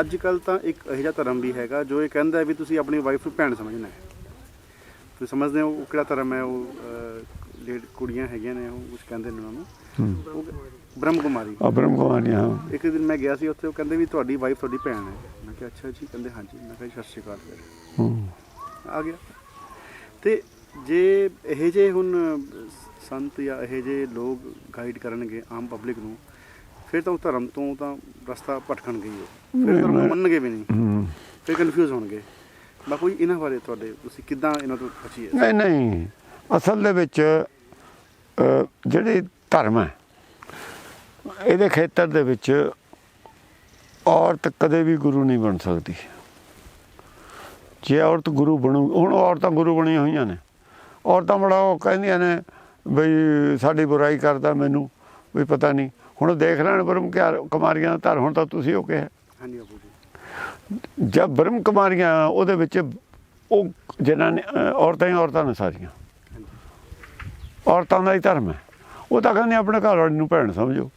ਅੱਜ ਕੱਲ ਤਾਂ ਇੱਕ ਇਹੋ ਜਿਹਾ ਧਰਮ ਵੀ ਹੈਗਾ ਜੋ ਇਹ ਕਹਿੰਦਾ ਹੈ ਵੀ ਤੁਸੀਂ ਆਪਣੀ ਵਾਈਫ ਨੂੰ ਭੈਣ ਸਮਝਣਾ ਹੈ। ਤੁਸੀਂ ਸਮਝਦੇ ਹੋ ਉਹ ਕਿਹੜਾ ਧਰਮ ਹੈ ਉਹ ਅਹ, ਲੇਡ ਕੁੜੀਆਂ ਹੈਗੀਆਂ ਨੇ ਉਹ ਕੁਝ ਕਹਿੰਦੇ ਨੇ ਉਹਨਾਂ ਨੂੰ। ਉਹ ਬ੍ਰਹਮ ਕੁਮਾਰੀ। ਅਬਰਮ ਕੁਮਾਰੀ ਹਾਂ। ਇੱਕ ਦਿਨ ਮੈਂ ਗਿਆ ਸੀ ਉੱਥੇ ਉਹ ਕਹਿੰਦੇ ਵੀ ਤੁਹਾਡੀ ਵਾਈਫ ਤੁਹਾਡੀ ਭੈਣ ਹੈ। ਮੈਂ ਕਿਹਾ ਅੱਛਾ ਜੀ। ਕਹਿੰਦੇ ਹਾਂਜੀ। ਮੈਂ ਕਿਹਾ ਜੀ, ਸਤਿ ਸ਼੍ਰੀ ਅਕਾਲ ਫਿਰ। ਹੂੰ। ਆ ਗਿਆ। ਤੇ ਜੇ ਇਹ ਜੇ ਹੁਣ ਸੰਤ ਜਾਂ ਇਹ ਜੇ ਲੋਕ ਗਾਈਡ ਕਰਨਗੇ ਆਮ ਪਬਲਿਕ ਨੂੰ ਫਿਰ ਤਾਂ ਉਹ ਧਰਮ ਤੋਂ ਤਾਂ ਰਸਤਾ ਭਟਕਣਗੇ ਹੀ ਉਹ। ਫਿਰ ਧਰਮ ਨੂੰ ਮੰਨਣਗੇ ਵੀ ਨਹੀਂ। ਹੂੰ। ਫਿਰ ਕਨਫਿਊਜ਼ ਹੋਣਗੇ। ਬਾਕੀ ਇਹਨਾਂ ਬਾਰੇ ਤੁਹਾਡੇ ਤੁਸੀਂ ਕਿੱਦਾਂ ਇਹਨਾਂ ਤੋਂ ਬਚੀਏ? ਨਹੀਂ ਨਹੀਂ। ਅਸਲ ਦੇ ਵਿੱਚ ਜਿਹੜੇ ਧਰਮ ਹੈ ਇਹਦੇ ਖੇਤਰ ਦੇ ਵਿੱਚ ਔਰਤ ਕਦੇ ਵੀ ਗੁਰੂ ਨਹੀਂ ਬਣ ਸਕਦੀ। ਜੇ ਔਰਤ ਗੁਰੂ ਬਣੂ ਹੁਣ ਔਰਤਾਂ ਗੁਰੂ ਬਣੀਆਂ ਹੋਈਆਂ ਨੇ। ਔਰਤਾਂ ਬੜਾ ਉਹ ਕਹਿੰਦੀਆਂ ਨੇ ਬਈ ਸਾਡੀ ਬੁਰਾਈ ਕਰਦਾ ਮੈਨੂੰ ਵੀ ਪਤਾ ਨਹੀਂ ਹੁਣ ਦੇਖ ਲੈਣ ਬਰਮ ਕੁਮਾਰੀਆਂ ਦਾ ਧਰ ਹੁਣ ਤਾਂ ਤੁਸੀਂ ਉਹ ਕਿਹਾ ਹਾਂਜੀ ਬਾਪੂ ਜੀ। ਜਦ ਬ੍ਰਹਮ ਕੁਮਾਰੀਆਂ ਉਹਦੇ ਵਿੱਚ ਉਹ ਜਿਨ੍ਹਾਂ ਨੇ ਔਰਤਾਂ ਹੀ ਔਰਤਾਂ ਨੇ ਸਾਰੀਆਂ। ਔਰਤਾਂ ਦਾ ਹੀ ਧਰਮ ਹੈ। ਉਹ ਤਾਂ ਕਹਿੰਦੇ ਆਪਣੇ ਘਰ ਵਾਲੀ ਨੂੰ ਭੈਣ ਸਮਝੋ।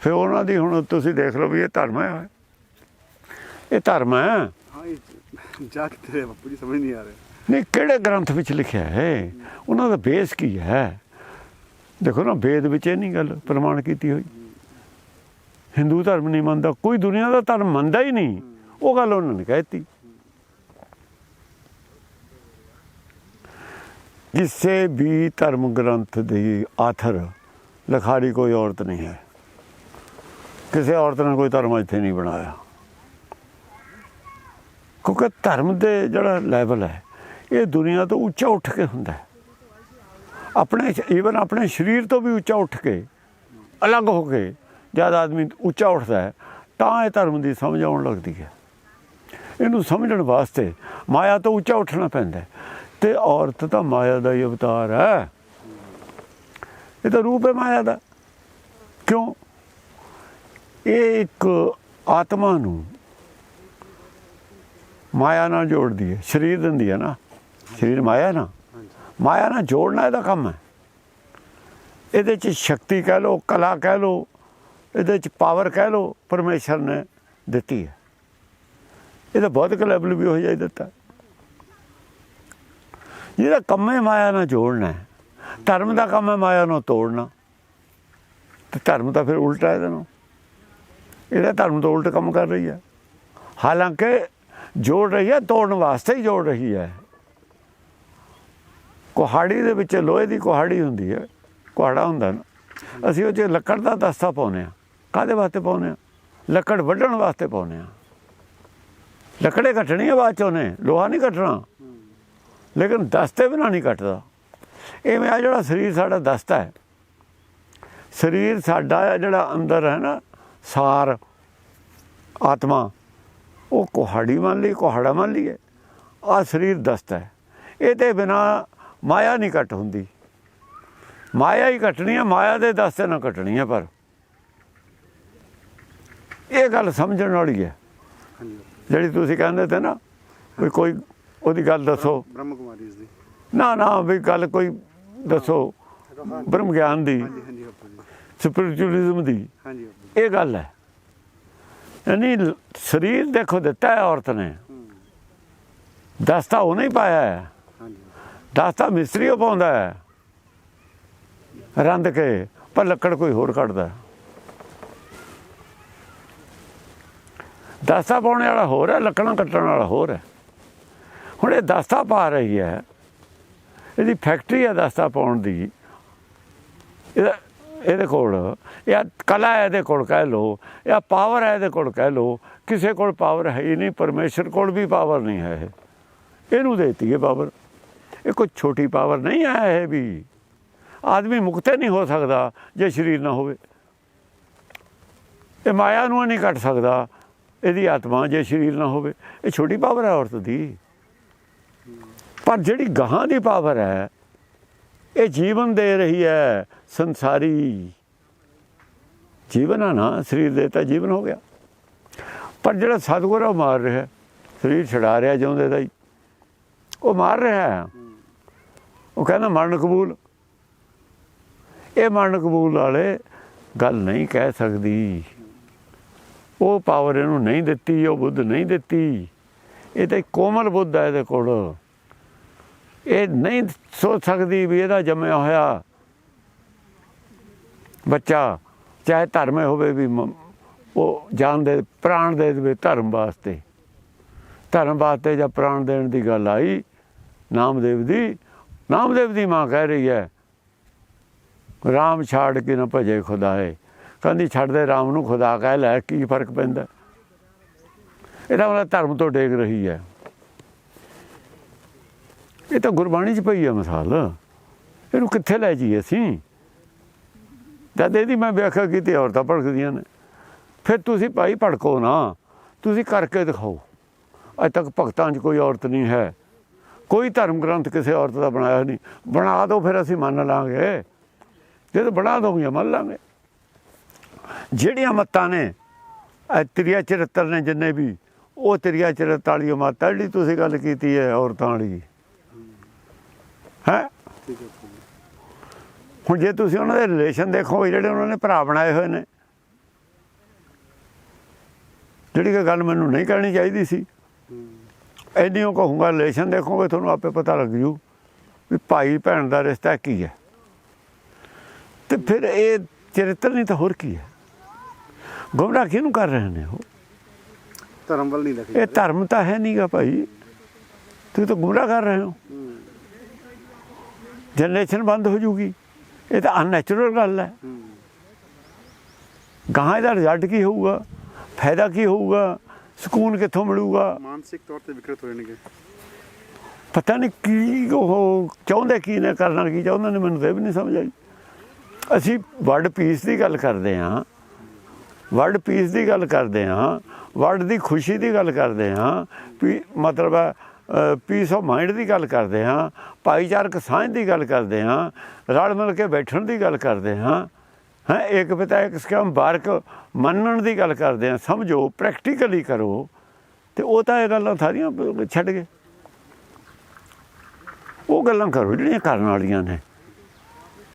ਫਿਰ ਉਹਨਾਂ ਦੀ ਹੁਣ ਤੁਸੀਂ ਦੇਖ ਲਓ ਵੀ ਇਹ ਧਰਮ ਹੈ। ਇਹ ਧਰਮ ਹੈ। ਜਾ ਰਿਹਾ ਬਾਪੂ ਜੀ ਸਮਝ ਨਹੀਂ ਆ ਰਿਹਾ। ਨਹੀਂ ਕਿਹੜੇ ਗ੍ਰੰਥ ਵਿੱਚ ਲਿਖਿਆ ਹੈ? ਉਹਨਾਂ ਦਾ ਬੇਸ ਕੀ ਹੈ? ਦੇਖੋ ਨਾ, ਵੇਦ ਵਿੱਚ ਇਹ ਨਹੀਂ ਗੱਲ ਪ੍ਰਮਾਣ ਕੀਤੀ ਹੋਈ। ਹਿੰਦੂ ਧਰਮ ਨਹੀਂ ਮੰਨਦਾ, ਕੋਈ ਦੁਨੀਆ ਦਾ ਧਰਮ ਮੰਨਦਾ ਹੀ ਨਹੀਂ। ਉਹ ਗੱਲ ਉਹਨਾਂ ਨੇ ਕਹਿਤੀ ਕਿਸੇ ਵੀ ਧਰਮ ਗ੍ਰੰਥ ਦੀ ਆਥਰ, ਲਖਾਰੀ ਕੋਈ ਔਰਤ ਨਹੀਂ ਹੈ। ਕਿਸੇ ਔਰਤ ਨੇ ਕੋਈ ਧਰਮ ਇੱਥੇ ਨਹੀਂ ਬਣਾਇਆ। ਕਿਉਂਕਿ ਧਰਮ ਦੇ ਜਿਹੜਾ ਲੈਵਲ ਹੈ, ਇਹ ਦੁਨੀਆ ਤੋਂ ਉੱਚਾ ਉੱਠ ਕੇ ਹੁੰਦਾ ਹੈ। ਆਪਣੇ ਈਵਨ ਆਪਣੇ ਸਰੀਰ ਤੋਂ ਵੀ ਉੱਚਾ ਉੱਠ ਕੇ, ਅਲੱਗ ਹੋ ਕੇ ਜਦ ਆਦਮੀ ਉੱਚਾ ਉੱਠਦਾ ਹੈ, ਤਾਂ ਇਹ ਧਰਮ ਦੀ ਸਮਝ ਆਉਣ ਲੱਗਦੀ ਹੈ। ਇਹਨੂੰ ਸਮਝਣ ਵਾਸਤੇ ਮਾਇਆ ਤੋਂ ਉੱਚਾ ਉੱਠਣਾ ਪੈਂਦਾ ਹੈ। ਤੇ ਔਰਤ ਤਾਂ ਮਾਇਆ ਦਾ ਹੀ ਅਵਤਾਰ ਹੈ। ਇਹ ਤਾਂ ਰੂਪ ਹੈ ਮਾਇਆ ਦਾ। ਕਿਉਂ? ਇਹ ਇੱਕ ਆਤਮਾ ਨੂੰ ਮਾਇਆ ਨਾਲ ਜੋੜਦੀ ਹੈ। ਸਰੀਰ ਦਿੰਦੀ ਹੈ ਨਾ। ਸਰੀਰ ਮਾਇਆ ਨਾ। ਮਾਇਆ ਨਾਲ ਜੋੜਨਾ ਇਹਦਾ ਕੰਮ ਹੈ। ਇਹਦੇ ਚ ਸ਼ਕਤੀ ਕਹਿ ਲੋ ਕਲਾ ਕਹਿ ਲੋ ਇਹਦੇ ਚ ਪਾਵਰ ਕਹਿ ਲੋ ਪਰਮੇਸ਼ਰ ਨੇ ਦਿੱਤੀ ਹੈ। ਇਹਦਾ ਬੌਧਿਕ ਲੈਵਲ ਵੀ ਹੋ ਜਾਈ ਦਿੱਤਾ। ਜਿਹਦਾ ਕੰਮ ਹੈ ਮਾਇਆ ਨਾਲ ਜੋੜਨਾ ਧਰਮ ਦਾ ਕੰਮ ਹੈ ਮਾਇਆ ਨੂੰ ਤੋੜਨਾ। ਤੇ ਧਰਮ ਤਾਂ ਫਿਰ ਉਲਟਾ ਇਹਦੇ। ਨਾਲ ਇਹਦਾ ਧਰਮ ਤੋਂ ਉਲਟ ਕੰਮ ਕਰ ਰਹੀ ਹੈ। ਹਾਲਾਂਕਿ ਜੋੜ ਰਹੀ ਹੈ, ਤੋੜਨ ਵਾਸਤੇ ਹੀ ਜੋੜ ਰਹੀ ਹੈ। ਕੁਹਾੜੀ ਦੇ ਵਿੱਚ ਲੋਹੇ ਦੀ ਕੁਹਾੜੀ ਹੁੰਦੀ ਹੈ, ਕੁਹਾੜਾ ਹੁੰਦਾ ਨਾ। ਅਸੀਂ ਉਹ 'ਚ ਲੱਕੜ ਦਾ ਦਸਤਾ ਪਾਉਂਦੇ ਆ ਕਾਦੇ ਵਾਸਤੇ ਪਾਉਂਦੇ ਆ ਲੱਕੜ ਵੱਢਣ ਵਾਸਤੇ ਪਾਉਂਦੇ ਆ ਲੱਕੜੇ ਕੱਟਣੀ ਆ ਬਾਅਦ ਚੋਂ ਨੇ ਲੋਹਾ ਨਹੀਂ ਕੱਟਣਾ। ਲੇਕਿਨ ਦਸਤੇ ਬਿਨਾਂ ਨਹੀਂ ਕੱਟਦਾ। ਐਵੇਂ ਆ ਜਿਹੜਾ ਸਰੀਰ ਸਾਡਾ ਦਸਤਾ ਹੈ। ਸਰੀਰ ਸਾਡਾ ਜਿਹੜਾ ਅੰਦਰ ਹੈ ਨਾ, ਸਾਰ, ਆਤਮਾ, ਉਹ ਕੁਹਾੜੀ ਮੰਨ ਲਈ, ਕੁਹਾੜਾ ਮੰਨ ਲਈਏ। ਆ ਸਰੀਰ ਦਸਤਾ ਹੈ। ਇਹਦੇ ਬਿਨਾ ਮਾਇਆ ਨਹੀਂ ਕੱਟ ਹੁੰਦੀ। ਮਾਇਆ ਹੀ ਕੱਟਣੀ ਹੈ ਮਾਇਆ ਦੇ ਦਸਤੇ ਨਾ ਕੱਟਣੀ ਹੈ ਪਰ। ਇਹ ਗੱਲ ਸਮਝਣ ਵਾਲੀ ਹੈ ਜਿਹੜੀ ਤੁਸੀਂ ਕਹਿੰਦੇ ਤੇ ਨਾ ਵੀ ਕੋਈ ਉਹਦੀ ਗੱਲ ਦੱਸੋ। ਬ੍ਰਹਮ ਕੁਮਾਰੀ ਦੀ। ਨਾ ਨਾ ਵੀ ਗੱਲ ਕੋਈ ਦੱਸੋ। ਬ੍ਰਹਮ ਗਿਆਨ ਦੀ। ਸਪਿਰਚੁਅਲਿਜ਼ਮ ਦੀ। ਇਹ ਗੱਲ ਹੈ। ਯਾਨੀ ਸਰੀਰ ਦੇਖੋ ਦਿੱਤਾ ਹੈ ਔਰਤ ਨੇ। ਦਸਤਾ ਉਹ ਨਹੀਂ ਪਾਇਆ ਹੈ। ਹਾਂਜੀ ਦਸਤਾ ਮਿਸਤਰੀ ਉਹ ਪਾਉਂਦਾ ਹੈ। ਰੰਦ ਕੇ, ਪਰ ਲੱਕੜ ਕੋਈ ਹੋਰ ਕੱਢਦਾ ਹੈ। ਦਸਤਾ ਪਾਉਣ ਵਾਲਾ ਹੋਰ ਹੈ, ਲੱਕੜਾਂ ਕੱਟਣ ਵਾਲਾ ਹੋਰ ਹੈ। ਹੁਣ ਇਹ ਦਸਤਾ ਪਾ ਰਹੀ ਹੈ। ਇਹਦੀ ਫੈਕਟਰੀ ਹੈ ਦਸਤਾ ਪਾਉਣ ਦੀ। ਇਹਦਾ, ਇਹਦੇ ਕੋਲ, ਇਹ ਕਲਾ ਹੈ ਇਹਦੇ ਕੋਲ ਕਹਿ ਲੋ ਇਹ ਪਾਵਰ ਹੈ ਇਹਦੇ ਕੋਲ ਕਹਿ ਲੋ ਕਿਸੇ ਕੋਲ ਪਾਵਰ ਹੈ ਹੀ ਨਹੀਂ, ਪਰਮੇਸ਼ਰ ਕੋਲ ਵੀ ਪਾਵਰ ਨਹੀਂ ਹੈ ਇਹਨੂੰ ਦੇਤੀ ਹੈ ਪਾਵਰ ਇਹ ਕੋਈ ਛੋਟੀ ਪਾਵਰ ਨਹੀਂ ਹੈ ਇਹ ਵੀ। ਆਦਮੀ ਮੁਕਤ ਨਹੀਂ ਹੋ ਸਕਦਾ ਜੇ ਸਰੀਰ ਨਾ ਹੋਵੇ। ਇਹ ਮਾਇਆ ਨੂੰ ਨਹੀਂ ਕੱਟ ਸਕਦਾ, ਇਹਦੀ ਆਤਮਾ ਜੇ ਸਰੀਰ ਨਾ ਹੋਵੇ। ਇਹ ਛੋਟੀ ਪਾਵਰ ਹੈ ਔਰਤ ਦੀ। ਪਰ ਜਿਹੜੀ ਗਾਹਾਂ ਦੀ ਪਾਵਰ ਹੈ, ਇਹ ਜੀਵਨ ਦੇ ਰਹੀ ਹੈ ਸੰਸਾਰੀ। ਜੀਵਨ ਆ ਨਾ, ਸਰੀਰ ਦੇ ਤਾਂ ਜੀਵਨ ਹੋ ਗਿਆ। ਪਰ ਜਿਹੜਾ ਸਤਿਗੁਰ ਉਹ ਮਾਰ ਰਿਹਾ ਸਰੀਰ ਛਡਾ ਰਿਹਾ ਜਿਉਂਦੇ ਦਾ ਹੀ। ਉਹ ਮਾਰ ਰਿਹਾ ਉਹ ਕਹਿੰਦਾ, ਮਰਨ ਕਬੂਲ। ਇਹ ਮਰਨ ਕਬੂਲ ਵਾਲੇ ਗੱਲ ਨਹੀਂ ਕਹਿ ਸਕਦੀ। ਉਹ ਪਾਵਰ ਇਹਨੂੰ ਨਹੀਂ ਦਿੱਤੀ, ਉਹ ਬੁੱਧ ਨਹੀਂ ਦਿੱਤੀ। ਇਹ ਤਾਂ ਕੋਮਲ ਬੁੱਧ ਹੈ ਇਹਦੇ ਕੋਲ। ਇਹ ਨਹੀਂ ਸੋਚ ਸਕਦੀ ਵੀ ਇਹਦਾ ਜੰਮਿਆ ਹੋਇਆ ਬੱਚਾ, ਚਾਹੇ ਧਰਮੇ ਹੋਵੇ ਵੀ ਉਹ ਜਾਨ ਦੇ, ਪ੍ਰਾਣ ਦੇ ਦੇਵੇ ਧਰਮ ਵਾਸਤੇ। ਧਰਮ ਵਾਸਤੇ ਜਾਂ ਪ੍ਰਾਣ ਦੇਣ ਦੀ ਗੱਲ ਆਈ, ਨਾਮਦੇਵ ਦੀ ਨਾਮਦੇਵ ਦੀ ਮਾਂ ਕਹਿ ਰਹੀ ਹੈ, ਰਾਮ ਛਾੜ ਕੇ ਨਾ ਭਜੇ ਖੁਦਾਏ। ਕਹਿੰਦੀ ਛੱਡਦੇ ਰਾਮ ਨੂੰ, ਖੁਦਾ ਕਹਿ ਲੈ, ਕੀ ਫ਼ਰਕ ਪੈਂਦਾ? ਇਹਦਾ ਮਤਲਬ ਧਰਮ ਤੋਂ ਡੇਗ ਰਹੀ ਹੈ। ਇਹ ਤਾਂ ਗੁਰਬਾਣੀ 'ਚ ਪਈ ਹੈ ਮਿਸਾਲ। ਇਹਨੂੰ ਕਿੱਥੇ ਲੈ ਜਾਈਏ ਅਸੀਂ? ਜਦ ਇਹਦੀ ਮੈਂ ਵਿਆਖਿਆ ਕੀਤੀ, ਔਰਤਾਂ ਭੜਕਦੀਆਂ ਨੇ। ਫਿਰ ਤੁਸੀਂ ਭਾਈ ਭੜਕੋ ਨਾ। ਤੁਸੀਂ ਕਰਕੇ ਦਿਖਾਓ। ਅੱਜ ਤੱਕ ਭਗਤਾਂ 'ਚ ਕੋਈ ਔਰਤ ਨਹੀਂ ਹੈ। ਕੋਈ ਧਰਮ ਗ੍ਰੰਥ ਕਿਸੇ ਔਰਤ ਦਾ ਬਣਾਇਆ ਨਹੀਂ। ਬਣਾ ਦਿਓ ਫਿਰ ਅਸੀਂ ਮੰਨ ਲਾਂਗੇ। ਜੇ ਤਾਂ ਬਣਾ ਦੋਗੇ ਮੰਨ ਲਾਂਗੇ। ਜਿਹੜੀਆਂ ਮੱਤਾਂ ਨੇ, ਇਹ ਤ੍ਰਿਆ ਚਰਿੱਤਰ ਨੇ ਜਿੰਨੇ ਵੀ, ਉਹ ਤ੍ਰਿਆ ਚਰਿੱਤਰ ਵਾਲੀ ਮੱਤ ਹੈ ਜਿਹੜੀ ਤੁਸੀਂ ਗੱਲ ਕੀਤੀ ਹੈ ਔਰਤਾਂ ਵਾਲੀ। ਹੈ? ਹੁਣ ਜੇ ਤੁਸੀਂ ਉਹਨਾਂ ਦੇ ਰਿਲੇਸ਼ਨ ਦੇਖੋ ਜਿਹੜੇ ਉਹਨਾਂ ਨੇ ਭਰਾ ਬਣਾਏ ਹੋਏ ਨੇ। ਜਿਹੜੀ ਕਿ ਗੱਲ ਮੈਨੂੰ ਨਹੀਂ ਕਰਨੀ ਚਾਹੀਦੀ ਸੀ। ਹੂੰ ਐਨੀ ਉਹ ਕਹੂੰਗਾ ਰਿਲੇਸ਼ਨ ਦੇਖੋਗੇ ਤੁਹਾਨੂੰ ਆਪੇ ਪਤਾ ਲੱਗ ਜੂ ਵੀ ਭਾਈ ਭੈਣ ਦਾ ਰਿਸ਼ਤਾ ਕੀ ਹੈ। ਤੇ ਫਿਰ ਇਹ ਚਰਿੱਤਰ ਨਹੀਂ ਤਾਂ ਹੋਰ ਕੀ ਹੈ। ਗੁੰਮਰਾਹ ਕਿਹਨੂੰ ਕਰ ਰਹੇ ਨੇ ਉਹ? ਧਰਮ ਵੱਲ ਨਹੀਂ ਲੱਗੇ ਇਹ ਧਰਮ ਤਾਂ ਹੈ ਨਹੀਂਗਾ ਭਾਈ। ਤੁਸੀਂ ਤਾਂ ਗੁੰਮਰਾਹ ਕਰ ਰਹੇ ਹੋ। ਜਨਰੇਸ਼ਨ ਬੰਦ ਹੋ ਜੂਗੀ। ਇਹ ਤਾਂ ਅਨਨੈਚੁਰਲ ਗੱਲ ਹੈ। ਹੂੰ। ਗਾਹਾਂ ਇਹਦਾ ਰਿਜ਼ਲਟ ਕੀ ਹੋਊਗਾ? ਫਾਇਦਾ ਕੀ ਹੋਊਗਾ? ਸਕੂਨ ਕਿੱਥੋਂ ਮਿਲੂਗਾ? ਮਾਨਸਿਕ ਤੌਰ ਤੇ ਵਿਕਰਤ ਹੋ ਜਾਣਗੇ। ਪਤਾ ਨਹੀਂ ਕੀ ਉਹ ਚਾਹੁੰਦੇ ਕੀ ਨੇ ਕਰਨਾ ਕੀ ਚਾਹੁੰਦੇ ਨੇ ਮੈਨੂੰ ਤਾਂ ਇਹ ਵੀ ਨਹੀਂ ਸਮਝ ਆਈ। ਅਸੀਂ ਵਰਲਡ ਪੀਸ ਦੀ ਗੱਲ ਕਰਦੇ ਹਾਂ। ਵਰਲਡ ਪੀਸ ਦੀ ਗੱਲ ਕਰਦੇ ਹਾਂ। ਵਰਲਡ ਦੀ ਖੁਸ਼ੀ ਦੀ ਗੱਲ ਕਰਦੇ ਹਾਂ। ਵੀ ਮਤਲਬ ਪੀਸ ਆਫ ਮਾਈਂਡ ਦੀ ਗੱਲ ਕਰਦੇ ਹਾਂ। ਭਾਈਚਾਰਕ ਸਾਂਝ ਦੀ ਗੱਲ ਕਰਦੇ ਹਾਂ। ਰਲ ਮਿਲ ਕੇ ਬੈਠਣ ਦੀ ਗੱਲ ਕਰਦੇ ਹਾਂ। ਹੈ, ਇੱਕ ਪਿਤਾ ਇੱਕ ਸਕਮ ਬਾਰਕ ਮੰਨਣ ਦੀ ਗੱਲ ਕਰਦੇ ਹਾਂ ਸਮਝੋ ਪ੍ਰੈਕਟੀਕਲੀ ਕਰੋ, ਤੇ ਉਹ ਤਾਂ ਇਹ ਗੱਲਾਂ ਸਾਰੀਆਂ ਛੱਡ ਗਏ। ਉਹ ਗੱਲਾਂ ਕਰੋ ਜਿਹੜੀਆਂ ਕਰਨ ਵਾਲੀਆਂ ਨੇ।